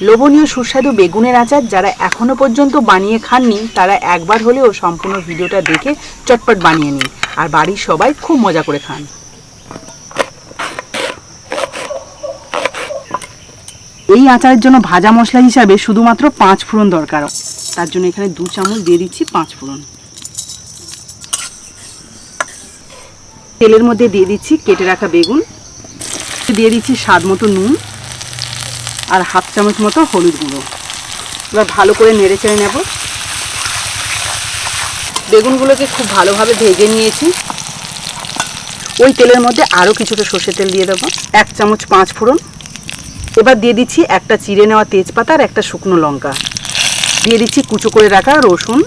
লোভনীয় সুস্বাদু বেগুনের আচার যারা এখনও পর্যন্ত বানিয়ে খাননি, তারা একবার হলেও সম্পূর্ণ ভিডিওটা দেখে চটপট বানিয়ে নিন। আর বাড়ির সবাই খুব মজা করে খান। এই আচারের জন্য ভাজা মশলা হিসাবে শুধুমাত্র পাঁচ ফোড়ন দরকার। তার জন্য এখানে দু চামচ দিয়ে দিচ্ছি পাঁচ ফোড়ন। তেলের মধ্যে দিয়ে দিচ্ছি কেটে রাখা বেগুন। দিয়ে দিচ্ছি স্বাদ মতো নুন। আর হাফ চামচ মতো হলুদ গুঁড়ো। এবার ভালো করে নেড়ে চেড়ে নেব। বেগুনগুলোকে খুব ভালোভাবে ভেজে নিয়েছি। ওই তেলের মধ্যে আরও কিছুটা সর্ষের তেল দিয়ে দেবো। এক চামচ পাঁচ ফোড়ন। এবার দিয়ে দিচ্ছি একটা চিড়ে নেওয়া তেজপাতা আর একটা শুকনো লঙ্কা। দিয়ে দিচ্ছি কুচো করে রাখা রসুন।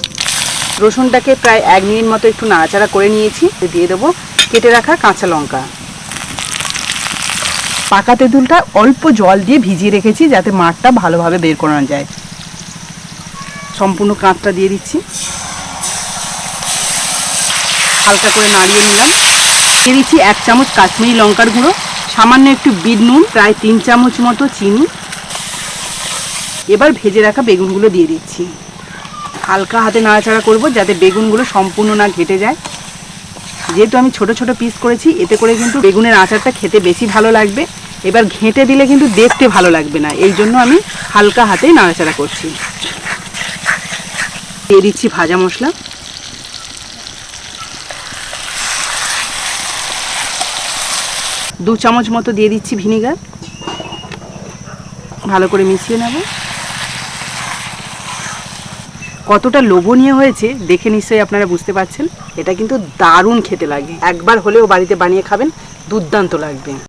রসুনটাকে প্রায় এক মিনিট মতো একটু নাড়াচাড়া করে নিয়েছি। দিয়ে দেবো কেটে রাখা কাঁচা লঙ্কা। পাকা তেঁতুলটা অল্প জল দিয়ে ভিজিয়ে রেখেছি যাতে মাঠটা ভালোভাবে বের করানো যায়। সম্পূর্ণ কাঁচটা দিয়ে দিচ্ছি। হালকা করে নাড়িয়ে নিলাম। দিয়ে দিচ্ছি এক চামচ কাশ্মীরি লঙ্কার গুঁড়ো, সামান্য একটু বিট নুন, প্রায় তিন চামচ মতো চিনি। এবার ভেজে রাখা বেগুনগুলো দিয়ে দিচ্ছি। হালকা হাতে নাড়াচাড়া করব যাতে বেগুনগুলো সম্পূর্ণ না ঘেটে যায়। যেহেতু আমি ছোট ছোট পিস করেছি, এতে করে কিন্তু বেগুনের আচারটা খেতে বেশি ভালো লাগবে। এবার ঘেঁটে দিলে কিন্তু দেখতে ভালো লাগবে না, এই জন্য আমি হালকা হাতেই নাড়াচাড়া করছি। দিয়ে দিচ্ছি ভাজা মশলা। দু চামচ মতো দিয়ে দিচ্ছি ভিনিগার। ভালো করে মিশিয়ে নেব। কতটা লোভনীয় হয়েছে দেখে নিশ্চয়ই আপনারা বুঝতে পারছেন। এটা কিন্তু দারুণ খেতে লাগে। একবার হলেও বাড়িতে বানিয়ে খাবেন, দুর্দান্ত লাগবে।